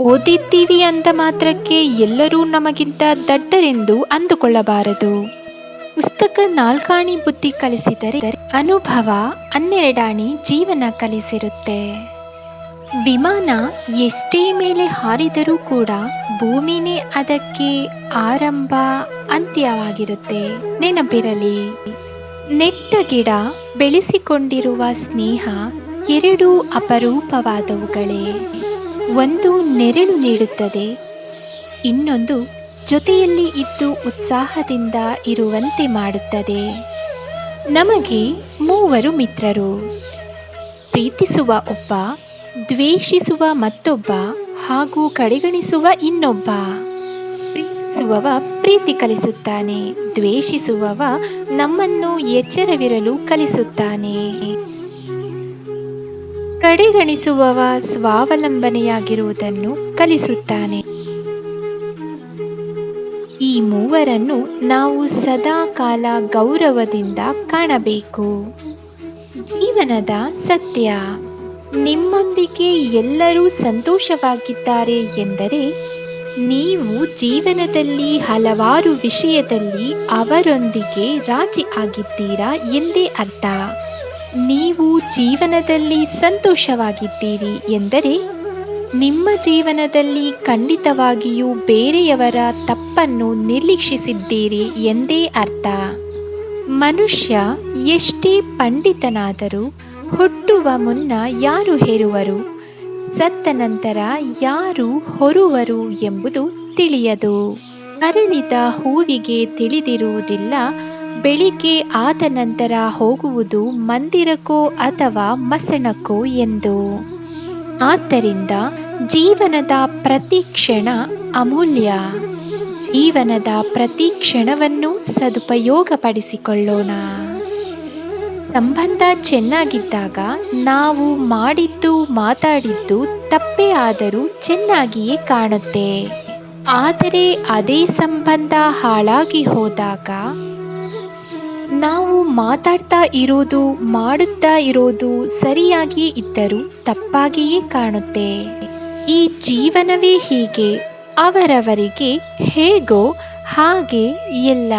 ಓದಿದ್ದೀವಿ ಅಂದ ಮಾತ್ರಕ್ಕೆ ಎಲ್ಲರೂ ನಮಗಿಂತ ದಡ್ಡರೆಂದು ಅಂದುಕೊಳ್ಳಬಾರದು. ಪುಸ್ತಕ ನಾಲ್ಕಾಣಿ ಬುದ್ಧಿ ಕಲಿಸಿದರೆ ಅನುಭವ ಹನ್ನೆರಡಾಣಿ ಜೀವನ ಕಲಿಸಿರುತ್ತೆ. ವಿಮಾನ ಎಷ್ಟೇ ಮೇಲೆ ಹಾರಿದರೂ ಕೂಡ ಭೂಮಿನೇ ಅದಕ್ಕೆ ಆರಂಭ ಅಂತ್ಯವಾಗಿರುತ್ತೆ. ನೆನಪಿರಲಿ, ನೆಟ್ಟ ಗಿಡ ಬೆಳೆಸಿಕೊಂಡಿರುವ ಸ್ನೇಹ ಎರಡೂ ಅಪರೂಪವಾದವುಗಳೇ. ಒಂದು ನೆರಳು ನೀಡುತ್ತದೆ. ಇನ್ನೊಂದು ಜೊತೆಯಲ್ಲಿ ಇದ್ದು ಉತ್ಸಾಹದಿಂದ ಇರುವಂತೆ ಮಾಡುತ್ತದೆ. ನಮಗೆ ಮೂವರು ಮಿತ್ರರು. ಪ್ರೀತಿಸುವ ಒಬ್ಬ, ದ್ವೇಷಿಸುವ ಮತ್ತೊಬ್ಬ ಹಾಗೂ ಕಡೆಗಣಿಸುವ ಇನ್ನೊಬ್ಬ. ಪ್ರೀತಿಸುವವ ಪ್ರೀತಿ ಕಲಿಸುತ್ತಾನೆ, ದ್ವೇಷಿಸುವವ ನಮ್ಮನ್ನು ಎಚ್ಚರವಿರಲು ಕಲಿಸುತ್ತಾನೆ. ಕಡೆಗಣಿಸುವವ ಸ್ವಾವಲಂಬನೆಯಾಗಿರುವುದನ್ನು ಕಲಿಸುತ್ತಾನೆ. ಈ ಮೂವರನ್ನು ನಾವು ಸದಾ ಕಾಲ ಗೌರವದಿಂದ ಕಾಣಬೇಕು. ಜೀವನದ ಸತ್ಯ. ನಿಮ್ಮೊಂದಿಗೆ ಎಲ್ಲರೂ ಸಂತೋಷವಾಗಿದ್ದಾರೆ ಎಂದರೆ ನೀವು ಜೀವನದಲ್ಲಿ ಹಲವಾರು ವಿಷಯದಲ್ಲಿ ಅವರೊಂದಿಗೆ ರಾಜಿ ಆಗಿದ್ದೀರಾ ಎಂದೇ ಅರ್ಥ. ನೀವು ಜೀವನದಲ್ಲಿ ಸಂತೋಷವಾಗಿದ್ದೀರಿ ಎಂದರೆ ನಿಮ್ಮ ಜೀವನದಲ್ಲಿ ಖಂಡಿತವಾಗಿಯೂ ಬೇರೆಯವರ ತಪ್ಪನ್ನು ನಿರ್ಲಕ್ಷಿಸಿದ್ದೀರಿ ಎಂದೇ ಅರ್ಥ. ಮನುಷ್ಯ ಎಷ್ಟೇ ಪಂಡಿತನಾದರೂ ಹುಟ್ಟುವ ಮುನ್ನ ಯಾರು ಹೇರುವರು? ಸತ್ತ ನಂತರ ಯಾರು ಹೊರುವರು ಎಂಬುದು ತಿಳಿಯದು. ಅರಳಿದ ಹೂವಿಗೆ ತಿಳಿದಿರುವುದಿಲ್ಲ ಬೆಳಿಗ್ಗೆ ಆದ ನಂತರ ಹೋಗುವುದು ಮಂದಿರಕ್ಕೋ ಅಥವಾ ಮಸಣಕ್ಕೋ ಎಂದು. ಆದ್ದರಿಂದ ಜೀವನದ ಪ್ರತಿ ಕ್ಷಣ ಅಮೂಲ್ಯ. ಜೀವನದ ಪ್ರತಿ ಕ್ಷಣವನ್ನು ಸದುಪಯೋಗಪಡಿಸಿಕೊಳ್ಳೋಣ. ಸಂಬಂಧ ಚೆನ್ನಾಗಿದ್ದಾಗ ನಾವು ಮಾಡಿದ್ದು ಮಾತಾಡಿದ್ದು ತಪ್ಪೇ ಆದರೂ ಚೆನ್ನಾಗಿಯೇ ಕಾಣುತ್ತೆ. ಆದರೆ ಅದೇ ಸಂಬಂಧ ಹಾಳಾಗಿ ಹೋದಾಗ ನಾವು ಮಾತಾಡ್ತಾ ಇರೋದು, ಮಾಡುತ್ತಾ ಇರೋದು ಸರಿಯಾಗಿ ಇದ್ದರೂ ತಪ್ಪಾಗಿಯೇ ಕಾಣುತ್ತೆ. ಈ ಜೀವನವೇ ಹೀಗೆ, ಅವರವರಿಗೆ ಹೇಗೋ ಹಾಗೆ ಎಲ್ಲ.